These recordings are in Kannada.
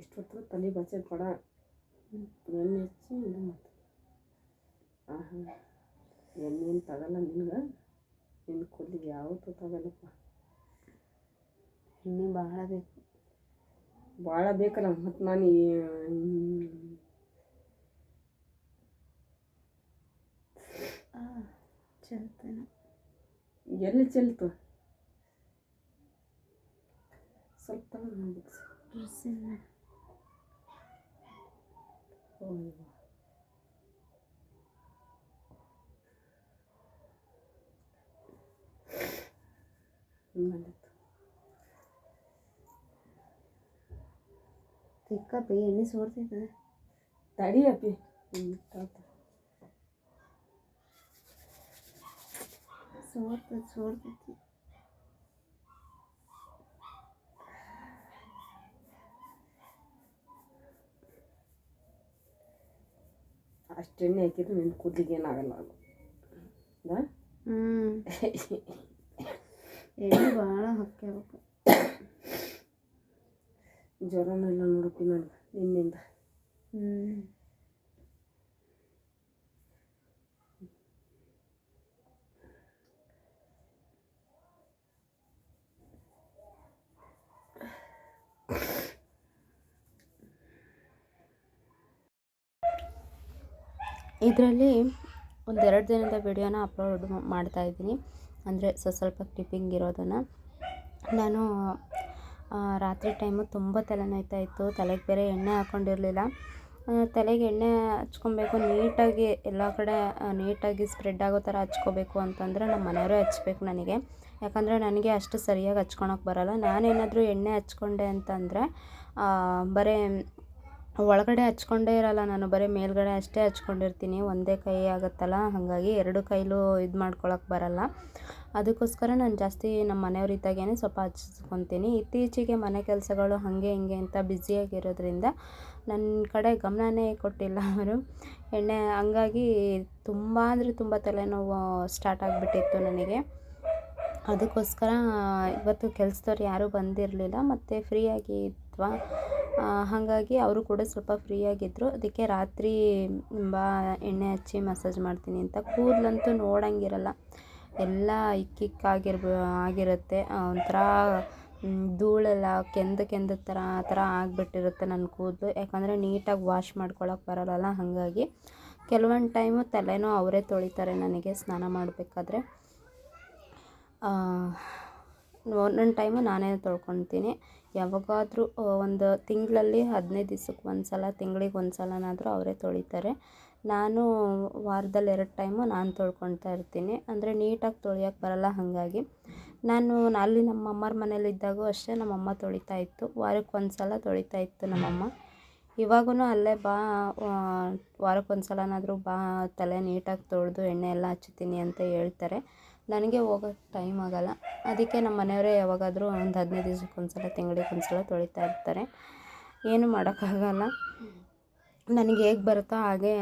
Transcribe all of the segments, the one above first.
ಇಷ್ಟೊತ್ತು ತಲೆ ಬಚ್ಚೆ ಕೊಡ. ಎಣ್ಣೆ ಹಚ್ಚಿ ಇದು ಮಾಡ್ತಾರೆ ಆಹಾ ಎಣ್ಣೆನು ತಗಲ್ಲ ನಿನ್ಗೆ? ನಿನ್ನ ಕೂದಲಿಗೆ ಯಾವತ್ತೂ ತಗಲ್ಲಪ್ಪ ಎಣ್ಣೆ ಭಾಳ ಬೇಕು. ಭಾಳ ಬೇಕಲ್ಲ ಮತ್ತು ನಾನು ಚೆಲ್ತೇನೆ. ಎಲ್ಲಿ ಚೆಲ್ತು? ಸ್ವಲ್ಪ ತಗೊಂಡು ಡ್ರೆಸ್ಸಿನ ತಿಕ್ಕಪ್ಪಿ ಎಣ್ಣೆ ಸೋರ್ತೈತೆ ತಡಿ ಅಪ್ಪಿ ಹ್ಞೂ ತಾತ ಸೋರ್ತೈತೆ ಎಣ್ಣೆ ಹಾಕಿದ್ರು ನಿನ್ನ ಕೂದಲಿಗೆ ಏನಾಗಲ್ಲ? ಹ್ಞೂ ಎಣ್ಣೆ ಭಾಳ ಹಾಕ್ಯಬೇಕು ಜ್ವರನೂ ಇಲ್ಲ ನೋಡಪ್ಪಿ ನಾನು ನಿನ್ನಿಂದ. ಹ್ಞೂ ಇದರಲ್ಲಿ ಒಂದೆರಡು ದಿನದ ವಿಡಿಯೋನ ಅಪ್ಲೋಡ್ ಮಾಡ್ತಾ ಇದ್ದೀನಿ. ಅಂದರೆ ಸ್ವಲ್ಪ ಸ್ವಲ್ಪ ಕ್ಲಿಪ್ಪಿಂಗ್ ಇರೋದನ್ನು. ನಾನು ರಾತ್ರಿ ಟೈಮು ತುಂಬ ತಲೆನೋಯ್ತಾ ಇತ್ತು. ತಲೆಗೆ ಬೇರೆ ಎಣ್ಣೆ ಹಾಕ್ಕೊಂಡಿರಲಿಲ್ಲ ತಲೆಗೆ ಎಣ್ಣೆ ಹಚ್ಕೊಬೇಕು, ನೀಟಾಗಿ ಎಲ್ಲ ಕಡೆ ನೀಟಾಗಿ ಸ್ಪ್ರೆಡ್ ಆಗೋ ಥರ ಹಚ್ಕೋಬೇಕು ಅಂತಂದರೆ ನಮ್ಮ ಮನೆಯವರೇ ಹಚ್ಬೇಕು ನನಗೆ. ಯಾಕಂದರೆ ನನಗೆ ಅಷ್ಟು ಸರಿಯಾಗಿ ಹಚ್ಕೊಳಕ್ಕೆ ಬರೋಲ್ಲ. ನಾನೇನಾದರೂ ಎಣ್ಣೆ ಹಚ್ಕೊಂಡೆ ಅಂತಂದರೆ ಬರೀ ಒಳಗಡೆ ಹಚ್ಕೊಂಡೇ ಇರಲ್ಲ ನಾನು, ಬರೀ ಮೇಲ್ಗಡೆ ಅಷ್ಟೇ ಹಚ್ಕೊಂಡಿರ್ತೀನಿ. ಒಂದೇ ಕೈ ಆಗುತ್ತಲ್ಲ, ಹಾಗಾಗಿ ಎರಡು ಕೈಲೂ ಇದು ಮಾಡ್ಕೊಳಕ್ಕೆ ಬರಲ್ಲ. ಅದಕ್ಕೋಸ್ಕರ ನಾನು ಜಾಸ್ತಿ ನಮ್ಮ ಮನೆಯವ್ರ ಇದ್ದಾಗೇ ಸ್ವಲ್ಪ ಹಚ್ಕೊತೀನಿ. ಇತ್ತೀಚೆಗೆ ಮನೆ ಕೆಲಸಗಳು ಹಾಗೆ ಹಿಂಗೆ ಅಂತ ಬ್ಯುಸಿಯಾಗಿರೋದ್ರಿಂದ ನನ್ನ ಕಡೆ ಗಮನನೇ ಕೊಟ್ಟಿಲ್ಲ ಅವರು. ಎಣ್ಣೆ, ಹಂಗಾಗಿ ತುಂಬ ಅಂದರೆ ತುಂಬ ತಲೆನೋವು ಸ್ಟಾರ್ಟ್ ಆಗಿಬಿಟ್ಟಿತ್ತು ನನಗೆ. ಅದಕ್ಕೋಸ್ಕರ ಇವತ್ತು ಕೆಲ್ಸದವ್ರು ಯಾರೂ ಬಂದಿರಲಿಲ್ಲ, ಮತ್ತು ಫ್ರೀಯಾಗಿ ಇದ್ವಾ? ಹಾಗಾಗಿ ಅವರು ಕೂಡ ಸ್ವಲ್ಪ ಫ್ರೀಯಾಗಿದ್ದರು ಅದಕ್ಕೆ ರಾತ್ರಿ ತುಂಬ ಎಣ್ಣೆ ಹಚ್ಚಿ ಮಸಾಜ್ ಮಾಡ್ತೀನಿ ಅಂತ. ಕೂದಲಂತೂ ನೋಡಂಗಿರಲ್ಲ. ಎಲ್ಲ ಇಕ್ಕಿಕ್ಕಾಗಿರ್ಬ, ಆಗಿರುತ್ತೆ. ಒಂಥರ ಧೂಳೆಲ್ಲ ಕೆಂದ ಕೆಂದ ಥರ, ಆ ಥರ ಆಗಿಬಿಟ್ಟಿರುತ್ತೆ ನನ್ನ ಕೂದಲು. ಯಾಕಂದರೆ ನೀಟಾಗಿ ವಾಶ್ ಮಾಡ್ಕೊಳಕ್ಕೆ ಬರಲ್ಲ ಹಾಗಾಗಿ. ಕೆಲವೊಂದು ಟೈಮು ತಲೆನೂ ಅವರೇ ತೊಳಿತಾರೆ ನನಗೆ ಸ್ನಾನ ಮಾಡಬೇಕಾದ್ರೆ. ಒಂದೊಂದು ಟೈಮು ನಾನೇ ತೊಳ್ಕೊತೀನಿ ಯಾವಾಗಾದರೂ ಒಂದು ತಿಂಗಳಲ್ಲಿ ಹದಿನೈದು ದಿವ್ಸಕ್ಕೆ ಒಂದು ಸಲ ತಿಂಗಳಿಗೆ ಒಂದು ಸಲನಾದರೂ ಅವರೇ ತೊಳಿತಾರೆ. ನಾನು ವಾರದಲ್ಲಿ ಎರಡು ಟೈಮು ನಾನು ತೊಳ್ಕೊತಾ ಇರ್ತೀನಿ. ಅಂದರೆ ನೀಟಾಗಿ ತೊಳಿಯೋಕ್ಕೆ ಬರಲ್ಲ ಹಾಗಾಗಿ. ನಾನು ಅಲ್ಲಿ ನಮ್ಮ ಅಮ್ಮರ ಮನೇಲಿದ್ದಾಗೂ ಅಷ್ಟೇ ನಮ್ಮಮ್ಮ ತೊಳಿತಾ ಇತ್ತು. ವಾರಕ್ಕೆ ಒಂದು ಸಲ ತೊಳಿತಾ ಇತ್ತು ನಮ್ಮಮ್ಮ ಇವಾಗೂ ಅಲ್ಲೇ ಬಾ ವಾರಕ್ಕೆ ಒಂದು ಸಲನಾದರೂ ಬಾ, ತಲೆ ನೀಟಾಗಿ ತೊಳೆದು ಎಣ್ಣೆ ಎಲ್ಲ ಹಚ್ತೀನಿ ಅಂತ ಹೇಳ್ತಾರೆ. ನನಗೆ ಹೋಗೋಕ್ಕೆ ಟೈಮ್ ಆಗೋಲ್ಲ. ಅದಕ್ಕೆ ನಮ್ಮ ಮನೆಯವರೇ ಯಾವಾಗಾದರೂ ಒಂದು ಹದಿನೈದು ದಿವ್ಸಕ್ಕೆ ಒಂದ್ಸಲ ತಿಂಗಳಿಗೆ ಒಂದು ಸಲ ತೊಳಿತಾ ಇರ್ತಾರೆ. ಏನು ಮಾಡೋಕ್ಕಾಗಲ್ಲ. ನನಗೆ ಹೇಗೆ ಬರುತ್ತೋ ಹಾಗೆ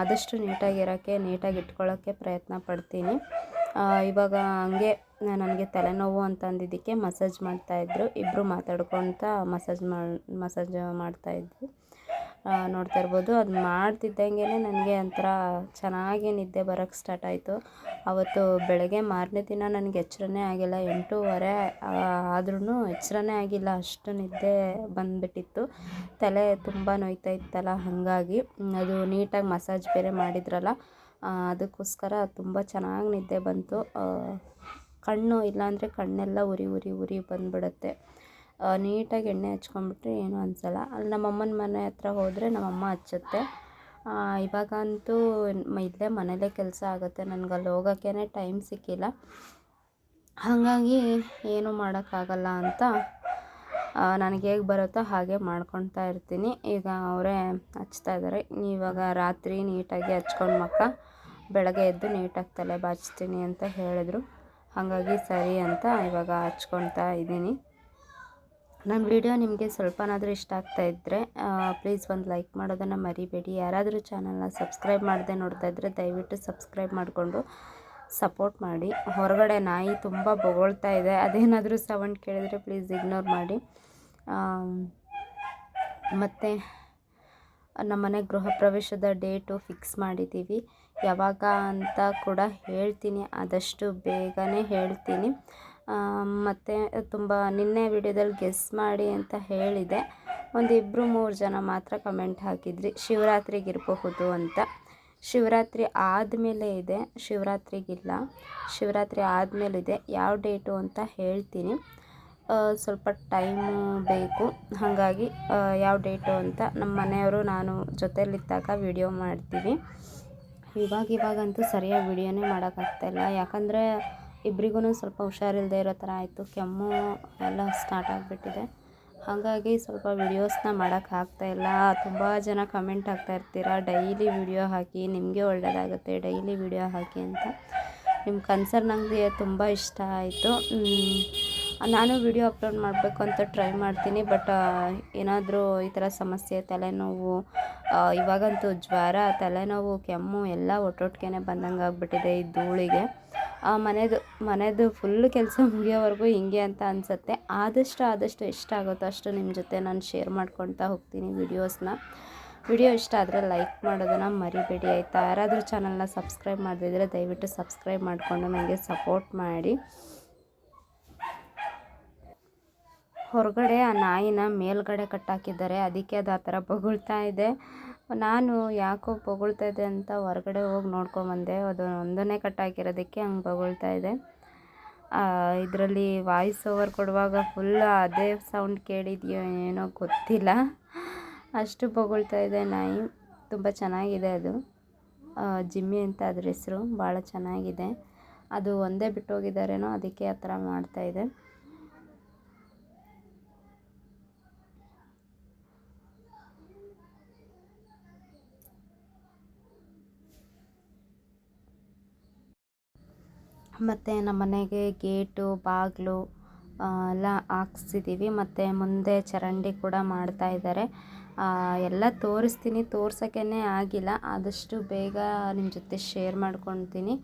ಆದಷ್ಟು ನೀಟಾಗಿರೋಕ್ಕೆ ನೀಟಾಗಿ ಇಟ್ಕೊಳ್ಳೋಕ್ಕೆ ಪ್ರಯತ್ನ ಪಡ್ತೀನಿ. ಇವಾಗ ಹಂಗೆ ನನಗೆ ತಲೆನೋವು ಅಂತ ಅಂದಿದ್ದಕ್ಕೆ ಮಸಾಜ್ ಮಾಡ್ತಾಯಿದ್ರು ಇಬ್ಬರು ಮಾತಾಡ್ಕೊತ ಮಸಾಜ್ ಮಾಡಿ ಮಸಾಜ್ ಮಾಡ್ತಾಯಿದ್ವಿ ನೋಡ್ತಾ ಇರ್ಬೋದು. ಅದು ಮಾಡ್ತಿದ್ದಂಗೆ ನನಗೆ ಒಂಥರ ಚೆನ್ನಾಗಿ ನಿದ್ದೆ ಬರೋಕ್ಕೆ ಸ್ಟಾರ್ಟ್ ಆಯಿತು. ಅವತ್ತು ಬೆಳಗ್ಗೆ ಮಾರನೇ ದಿನ ನನಗೆ ಎಚ್ಚರನೇ ಆಗಿಲ್ಲ. ಎಂಟೂವರೆ ಆದ್ರೂ ಎಚ್ಚರನೇ ಆಗಿಲ್ಲ. ಅಷ್ಟು ನಿದ್ದೆ ಬಂದುಬಿಟ್ಟಿತ್ತು. ತಲೆ ತುಂಬ ನೋಯ್ತಾ ಇತ್ತಲ್ಲ, ಹಾಗಾಗಿ ಅದು ನೀಟಾಗಿ ಮಸಾಜ್ ಬೇರೆ ಮಾಡಿದ್ರಲ್ಲ ಅದಕ್ಕೋಸ್ಕರ ತುಂಬ ಚೆನ್ನಾಗಿ ನಿದ್ದೆ ಬಂತು. ಕಣ್ಣು ಇಲ್ಲಾಂದರೆ ಕಣ್ಣೆಲ್ಲ ಉರಿ ಉರಿ ಉರಿ ಬಂದುಬಿಡುತ್ತೆ. ನೀಟಾಗಿ ಎಣ್ಣೆ ಹಚ್ಕೊಂಡ್ಬಿಟ್ರೆ ಏನೂ ಅನಿಸಲ್ಲ. ಅಲ್ಲಿ ನಮ್ಮಮ್ಮನ ಮನೆ ಹತ್ರ ಹೋದರೆ ನಮ್ಮಮ್ಮ ಹಚ್ಚುತ್ತೆ. ಇವಾಗಂತೂ ಇಲ್ಲೇ ಮನೇಲೇ ಕೆಲಸ ಆಗುತ್ತೆ. ನನಗೆ ಅಲ್ಲಿ ಹೋಗೋಕ್ಕೇ ಟೈಮ್ ಸಿಕ್ಕಿಲ್ಲ. ಹಾಗಾಗಿ ಏನೂ ಮಾಡೋಕ್ಕಾಗಲ್ಲ ಅಂತ ನನಗೆ ಹೇಗೆ ಬರುತ್ತೋ ಹಾಗೆ ಮಾಡ್ಕೊತಾ ಇರ್ತೀನಿ. ಈಗ ಅವರೇ ಹಚ್ತಾ ಇದ್ದಾರೆ. ಇವಾಗ ರಾತ್ರಿ ನೀಟಾಗಿ ಹಚ್ಕೊಂಡು ಮಕ್ಕ ಬೆಳಗ್ಗೆ ಎದ್ದು ನೀಟಾಗಿ ತಲೆ ಬಾಚ್ತೀನಿ ಅಂತ ಹೇಳಿದ್ರು. ಹಾಗಾಗಿ ಸರಿ ಅಂತ ಇವಾಗ ಹಚ್ಕೊಳ್ತಾ ಇದ್ದೀನಿ. ನನ್ನ ವಿಡಿಯೋ ನಿಮಗೆ ಸ್ವಲ್ಪನಾದರೂ ಇಷ್ಟ ಆಗ್ತಾ ಇದ್ದರೆ ಪ್ಲೀಸ್ ಒಂದು ಲೈಕ್ ಮಾಡೋದನ್ನು ಮರಿಬೇಡಿ. ಯಾರಾದರೂ ಚಾನಲ್ನ ಸಬ್ಸ್ಕ್ರೈಬ್ ಮಾಡದೆ ನೋಡ್ತಾ ಇದ್ದರೆ ದಯವಿಟ್ಟು ಸಬ್ಸ್ಕ್ರೈಬ್ ಮಾಡಿಕೊಂಡು ಸಪೋರ್ಟ್ ಮಾಡಿ. ಹೊರಗಡೆ ನಾಯಿ ತುಂಬ ಬೊಗಳ್ತಾ ಇದೆ. ಅದೇನಾದರೂ ಸೌಂಡ್ ಕೇಳಿದರೆ ಪ್ಲೀಸ್ ಇಗ್ನೋರ್ ಮಾಡಿ. ಮತ್ತು ನಮ್ಮನೆ ಗೃಹ ಪ್ರವೇಶದ ಡೇಟು ಫಿಕ್ಸ್ ಮಾಡಿದ್ದೀವಿ. ಯಾವಾಗ ಅಂತ ಕೂಡ ಹೇಳ್ತೀನಿ. ಆದಷ್ಟು ಬೇಗನೆ ಹೇಳ್ತೀನಿ. ಮತ್ತು ತುಂಬ ನಿನ್ನೆ ವಿಡಿಯೋದಲ್ಲಿ ಗೆಸ್ ಮಾಡಿ ಅಂತ ಹೇಳಿದೆ. ಒಂದು ಇಬ್ಬರು ಮೂರು ಜನ ಮಾತ್ರ ಕಮೆಂಟ್ ಹಾಕಿದ್ರಿ. ಶಿವರಾತ್ರಿಗಿರಬಹುದು ಅಂತ. ಶಿವರಾತ್ರಿ ಆದಮೇಲೆ ಇದೆ. ಶಿವರಾತ್ರಿಗಿಲ್ಲ. ಶಿವರಾತ್ರಿ ಆದಮೇಲಿದೆ ಯಾವ ಡೇಟು ಅಂತ ಹೇಳ್ತೀನಿ. ಸ್ವಲ್ಪ ಟೈಮು ಬೇಕು. ಹಾಗಾಗಿ ಯಾವ ಡೇಟು ಅಂತ ನಮ್ಮ ಮನೆಯವರು ನಾನು ಜೊತೆಯಲ್ಲಿದ್ದಾಗ ವಿಡಿಯೋ ಮಾಡ್ತೀವಿ. ಇವಾಗ ಇವಾಗಂತೂ ಸರಿಯಾಗಿ ವಿಡಿಯೋನೇ ಮಾಡೋಕ್ಕಾಗ್ತಾಯಿಲ್ಲ ಯಾಕಂದರೆ ಇಬ್ರಿಗೂ ಸ್ವಲ್ಪ ಹುಷಾರಿಲ್ಲದೆ ಇರೋ ಥರ ಆಯಿತು. ಕೆಮ್ಮು ಎಲ್ಲ ಸ್ಟಾರ್ಟ್ ಆಗಿಬಿಟ್ಟಿದೆ. ಹಾಗಾಗಿ ಸ್ವಲ್ಪ ವಿಡಿಯೋಸ್ನ ಮಾಡೋಕ್ಕಾಗ್ತಾಯಿಲ್ಲ ತುಂಬ ಜನ ಕಮೆಂಟ್ ಹಾಕ್ತಾ ಇರ್ತೀರ, ಡೈಲಿ ವಿಡಿಯೋ ಹಾಕಿ, ನಿಮಗೆ ಒಳ್ಳೆಯದಾಗುತ್ತೆ ಡೈಲಿ ವಿಡಿಯೋ ಹಾಕಿ ಅಂತ. ನಿಮ್ಮ ಕನ್ಸರ್ನ್ ನನಗೆ ತುಂಬ ಇಷ್ಟ ಆಯಿತು. ನಾನು ವಿಡಿಯೋ ಅಪ್ಲೋಡ್ ಮಾಡಬೇಕು ಅಂತ ಟ್ರೈ ಮಾಡ್ತೀನಿ ಬಟ್ ಏನಾದರೂ ಈ ಥರ ಸಮಸ್ಯೆ, ತಲೆನೋವು ಇವಾಗಂತೂ ಜ್ವರ, ತಲೆನೋವು, ಕೆಮ್ಮು ಎಲ್ಲ ಒಟ್ಟೊಟ್ಟಿಗೆ ಬಂದಂಗೆ ಆಗಿಬಿಟ್ಟಿದೆ ಈ ಧೂಳಿಗೆ. ಮನೆದು ಮನೆದು ಫುಲ್ ಕೆಲಸ ಮುಗಿಯೋವರೆಗೂ ಹಿಂಗೆ ಅಂತ ಅನಿಸುತ್ತೆ. ಆದಷ್ಟು ಆದಷ್ಟು ಎಷ್ಟಾಗುತ್ತೋ ಅಷ್ಟು ನಿಮ್ಮ ಜೊತೆ ನಾನು ಶೇರ್ ಮಾಡ್ಕೊತಾ ಹೋಗ್ತೀನಿ ವಿಡಿಯೋಸ್ನ ವಿಡಿಯೋ ಇಷ್ಟ ಆದರೆ ಲೈಕ್ ಮಾಡೋದನ್ನು ಮರಿಬೇಡಿ ಆಯಿತಾ? ಯಾರಾದರೂ ಚಾನಲ್ನ ಸಬ್ಸ್ಕ್ರೈಬ್ ಮಾಡದಿದ್ದರೆ ದಯವಿಟ್ಟು ಸಬ್ಸ್ಕ್ರೈಬ್ ಮಾಡಿಕೊಂಡು ನನಗೆ ಸಪೋರ್ಟ್ ಮಾಡಿ. ಹೊರಗಡೆ ಆ ನಾಯಿನ ಮೇಲ್ಗಡೆ ಕಟ್ಟಾಕಿದ್ದಾರೆ. ಅದಕ್ಕೆ ಅದು ಆ ಥರ ಬೊಗಳ್ತಾ ಇದೆ. ನಾನು ಯಾಕೋ ಬೊಗಳ್ತಾ ಇದೆ ಅಂತ ಹೊರಗಡೆ ಹೋಗಿ ನೋಡ್ಕೊಂಬಂದೆ ಅದು ಒಂದನ್ನೇ ಕಟ್ಟಾಕಿರೋದಕ್ಕೆ ಹಂಗೆ ಬೊಗಳ್ತಾ ಇದೆ. ಇದರಲ್ಲಿ ವಾಯ್ಸ್ ಓವರ್ ಕೊಡುವಾಗ ಫುಲ್ ಅದೇ ಸೌಂಡ್ ಕೇಳಿದೆಯೋ ಏನೋ ಗೊತ್ತಿಲ್ಲ. ಅಷ್ಟು ಬೊಗಳ್ತಾ ಇದೆ ನಾಯಿ. ತುಂಬ ಚೆನ್ನಾಗಿದೆ ಅದು. ಜಿಮ್ಮಿ ಅಂತ ಅದ್ರ ಹೆಸರು. ಭಾಳ ಚೆನ್ನಾಗಿದೆ. ಅದು ಒಂದೇ ಬಿಟ್ಟು ಹೋಗಿದ್ದಾರೇನೋ ಅದಕ್ಕೆ ಆ ಥರ ಮಾಡ್ತಾ ಮತ್ತು ನಮ್ಮ ಮನೆಗೆ ಗೇಟು, ಬಾಗಿಲು ಎಲ್ಲ ಹಾಕ್ಸಿದ್ದೀವಿ ಮತ್ತು ಮುಂದೆ ಚರಂಡಿ ಕೂಡ ಮಾಡ್ತಾ ಇದ್ದಾರೆ. ಎಲ್ಲ ತೋರಿಸ್ತೀನಿ. ತೋರ್ಸೋಕ್ಕೇ ಆಗಿಲ್ಲ. ಆದಷ್ಟು ಬೇಗ ನಿಮ್ಮ ಜೊತೆ ಶೇರ್ ಮಾಡ್ಕೊತೀನಿ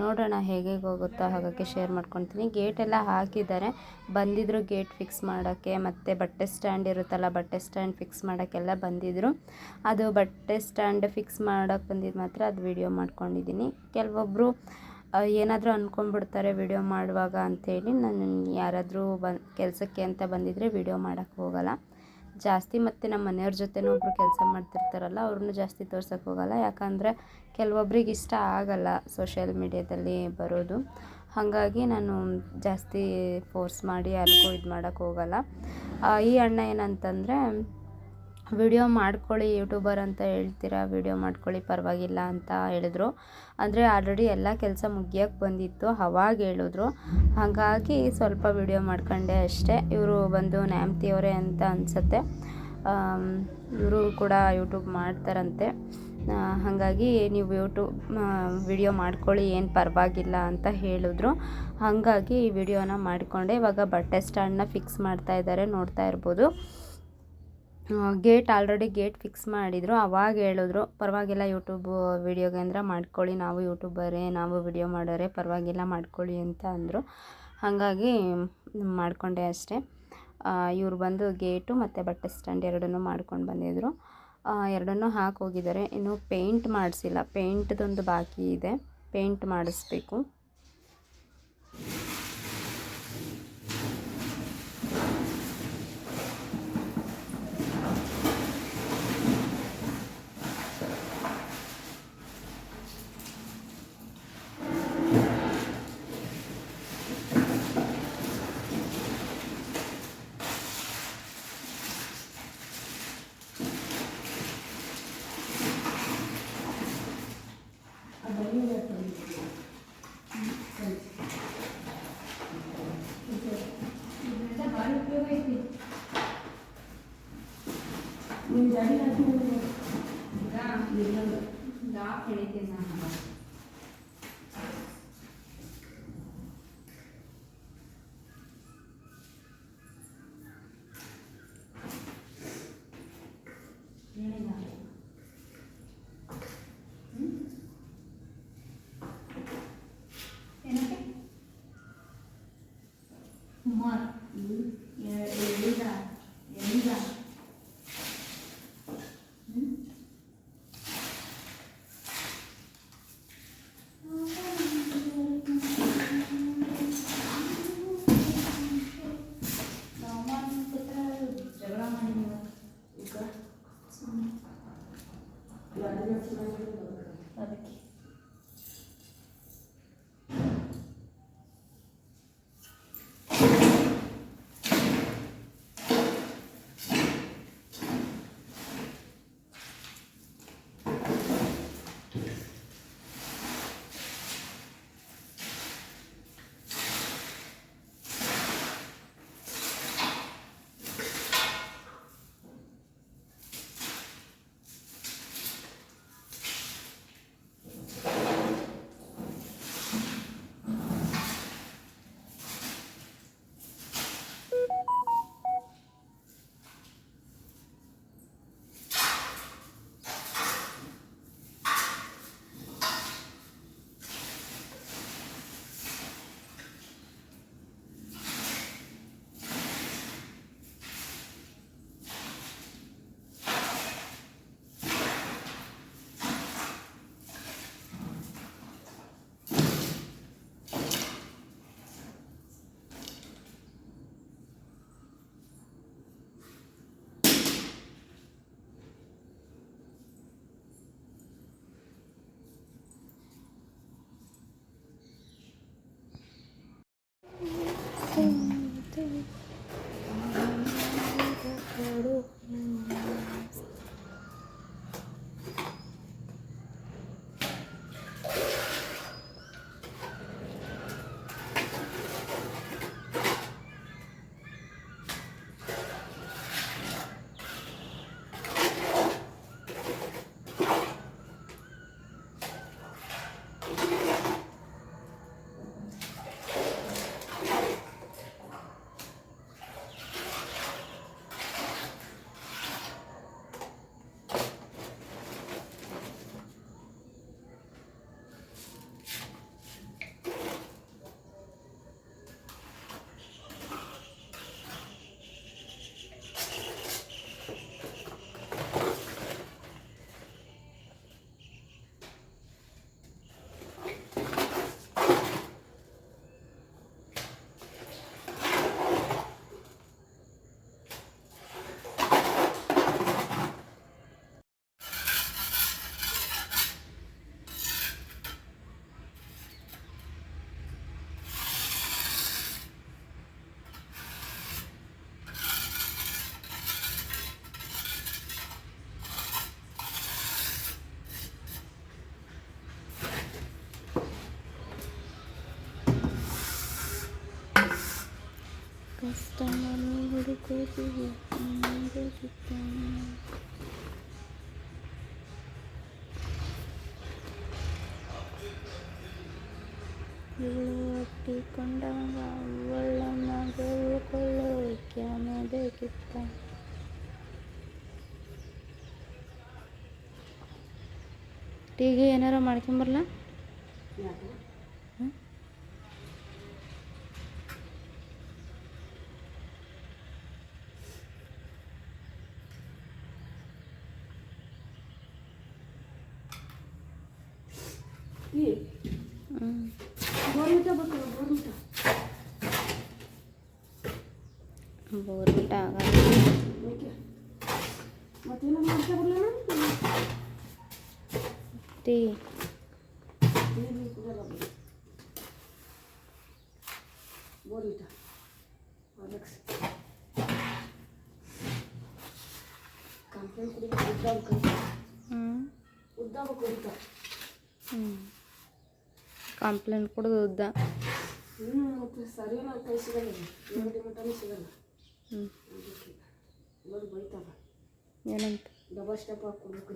ನೋಡೋಣ ಹೇಗೆ ಹೋಗುತ್ತೋ ಹಾಗಾಗಿ ಶೇರ್ ಮಾಡ್ಕೊತೀನಿ ಗೇಟೆಲ್ಲ ಹಾಕಿದ್ದಾರೆ. ಬಂದಿದ್ದರು ಗೇಟ್ ಫಿಕ್ಸ್ ಮಾಡೋಕ್ಕೆ ಮತ್ತು ಬಟ್ಟೆ ಸ್ಟ್ಯಾಂಡ್ ಇರುತ್ತಲ್ಲ, ಬಟ್ಟೆ ಸ್ಟ್ಯಾಂಡ್ ಫಿಕ್ಸ್ ಮಾಡೋಕ್ಕೆಲ್ಲ ಬಂದಿದ್ದರು ಅದು ಬಟ್ಟೆ ಸ್ಟ್ಯಾಂಡ್ ಫಿಕ್ಸ್ ಮಾಡೋಕ್ಕೆ ಬಂದಿದ್ದು ಮಾತ್ರ ಅದು ವಿಡಿಯೋ ಮಾಡ್ಕೊಂಡಿದ್ದೀನಿ. ಕೆಲವೊಬ್ಬರು ಏನಾದರೂ ಅಂದ್ಕೊಂಡ್ಬಿಡ್ತಾರೆ ವಿಡಿಯೋ ಮಾಡುವಾಗ ಅಂಥೇಳಿ ನಾನು ಯಾರಾದರೂ ಬನ್ ಕೆಲಸಕ್ಕೆ ಅಂತ ಬಂದಿದ್ದರೆ ವಿಡಿಯೋ ಮಾಡೋಕ್ಕೆ ಹೋಗಲ್ಲ. ಜಾಸ್ತಿ ಮತ್ತು ನಮ್ಮ ಮನೆಯವ್ರ ಜೊತೆನೂ ಒಬ್ಬರು ಕೆಲಸ ಮಾಡ್ತಿರ್ತಾರಲ್ಲ, ಅವ್ರನ್ನೂ ಜಾಸ್ತಿ ತೋರ್ಸೋಕ್ಕೆ ಹೋಗಲ್ಲ. ಯಾಕಂದರೆ ಕೆಲವೊಬ್ರಿಗೆ ಇಷ್ಟ ಆಗಲ್ಲ ಸೋಷಿಯಲ್ ಮೀಡ್ಯಾದಲ್ಲಿ ಬರೋದು. ಹಾಗಾಗಿ ನಾನು ಜಾಸ್ತಿ ಫೋರ್ಸ್ ಮಾಡಿ ಯಾರಿಗೂ ಇದು ಮಾಡೋಕ್ಕೆ ಹೋಗಲ್ಲ. ಈ ಅಣ್ಣ ಏನಂತಂದರೆ ವಿಡಿಯೋ ಮಾಡ್ಕೊಳ್ಳಿ ಯೂಟ್ಯೂಬರ್ ಅಂತ ಹೇಳ್ತೀರಾ, ವಿಡಿಯೋ ಮಾಡ್ಕೊಳ್ಳಿ, ಪರವಾಗಿಲ್ಲ ಅಂತ ಹೇಳಿದ್ರು. ಅಂದರೆ ಆಲ್ರೆಡಿ ಎಲ್ಲ ಕೆಲಸ ಮುಗಿಯೋಕ್ಕೆ ಬಂದಿತ್ತು, ಅವಾಗ ಹೇಳಿದ್ರು. ಹಾಗಾಗಿ ಸ್ವಲ್ಪ ವಿಡಿಯೋ ಮಾಡ್ಕೊಂಡೆ ಅಷ್ಟೇ. ಇವರು ಬಂದು ನ್ಯಾಮ್ತಿಯವರೇ ಅಂತ ಅನಿಸುತ್ತೆ. ಇವರು ಕೂಡ ಯೂಟ್ಯೂಬ್ ಮಾಡ್ತಾರಂತೆ. ಹಾಗಾಗಿ ನೀವು ಯೂಟ್ಯೂಬ್ ವಿಡಿಯೋ ಮಾಡ್ಕೊಳ್ಳಿ, ಏನು ಪರವಾಗಿಲ್ಲ ಅಂತ ಹೇಳಿದ್ರು. ಹಾಗಾಗಿ ಈ ವಿಡಿಯೋನ ಮಾಡಿಕೊಂಡೆ. ಇವಾಗ ಬಟ್ಟೆ ಸ್ಟ್ಯಾಂಡನ್ನ ಫಿಕ್ಸ್ ಮಾಡ್ತಾ ಇದ್ದಾರೆ, ನೋಡ್ತಾ ಇರ್ಬೋದು. ಗೇಟ್ ಆಲ್ರೆಡಿ ಗೇಟ್ ಫಿಕ್ಸ್ ಮಾಡಿದರು. ಅವಾಗ ಹೇಳಿದ್ರು, ಪರವಾಗಿಲ್ಲ ಯೂಟ್ಯೂಬ್ ವೀಡಿಯೋಗೆ ಅಂದ್ರೆ ಮಾಡ್ಕೊಳ್ಳಿ, ನಾವು ಯೂಟ್ಯೂಬರೇ ನಾವು ವಿಡಿಯೋ ಮಾಡೋರೆ, ಪರವಾಗಿಲ್ಲ ಮಾಡ್ಕೊಳ್ಳಿ ಅಂತ ಅಂದರು. ಹಾಗಾಗಿ ಮಾಡಿಕೊಂಡೆ ಅಷ್ಟೇ. ಇವ್ರು ಬಂದು ಗೇಟು ಮತ್ತು ಬಟ್ಟೆ ಸ್ಟ್ಯಾಂಡ್ ಎರಡನ್ನೂ ಮಾಡ್ಕೊಂಡು ಬಂದಿದ್ದರು ಎರಡನ್ನೂ ಹಾಕಿ ಹೋಗಿದ್ದಾರೆ. ಇನ್ನು ಪೇಂಟ್ ಮಾಡಿಸಿಲ್ಲ. ಪೇಂಟ್ದೊಂದು ಬಾಕಿ ಇದೆ. ಪೇಂಟ್ ಮಾಡಿಸ್ಬೇಕು. जारी रखूँगा दा लेकिन दा खेड़े ना ना ಕಸ್ಟಮರ್ ಹುಡುಕೋದು ಇವಳು ಅಟ್ಟಿಕೊಂಡಾಗ ಅವಳನ್ನ ಗೆಳ್ಕೊಳ್ಳೋಕೆ ಬೇಕಿತ್ತ ಟೀಗೆ ಏನಾರ ಮಾಡ್ಕೊಂಬರ್ಲ ಬೋರ್ಮಿಟ ಬೇಕಲ್ಲ ಬೋರ್ಮಿಟ ಬೋರ್ಮಿಟ ಆಗಲ್ಲ ಓಕೆ ಮತ್ತೇನೋ ಮಾಡ್ತಾ ಬರಲ್ಲ ಟೀ ನೀರು ಕುಡಿಯಲ್ಲ ಬಿಡಿ ಬೋರ್ಮಿಟ ಅದಕ್ಕೆ ಕಂಪ್ಲೇಂಟ್ ಕುಡಿಬೇಕು ಉದ್ದ ಹ್ಞೂ ಉದ್ದ ಕುಡಿತ ಹ್ಞೂ ಕಂಪ್ಲೇಂಟ್ ಕೊಡೋದು ಉದ್ದ. ಏನಂತ? Double step ಹಾಕ್ಕೊಡ್ಬೇಕು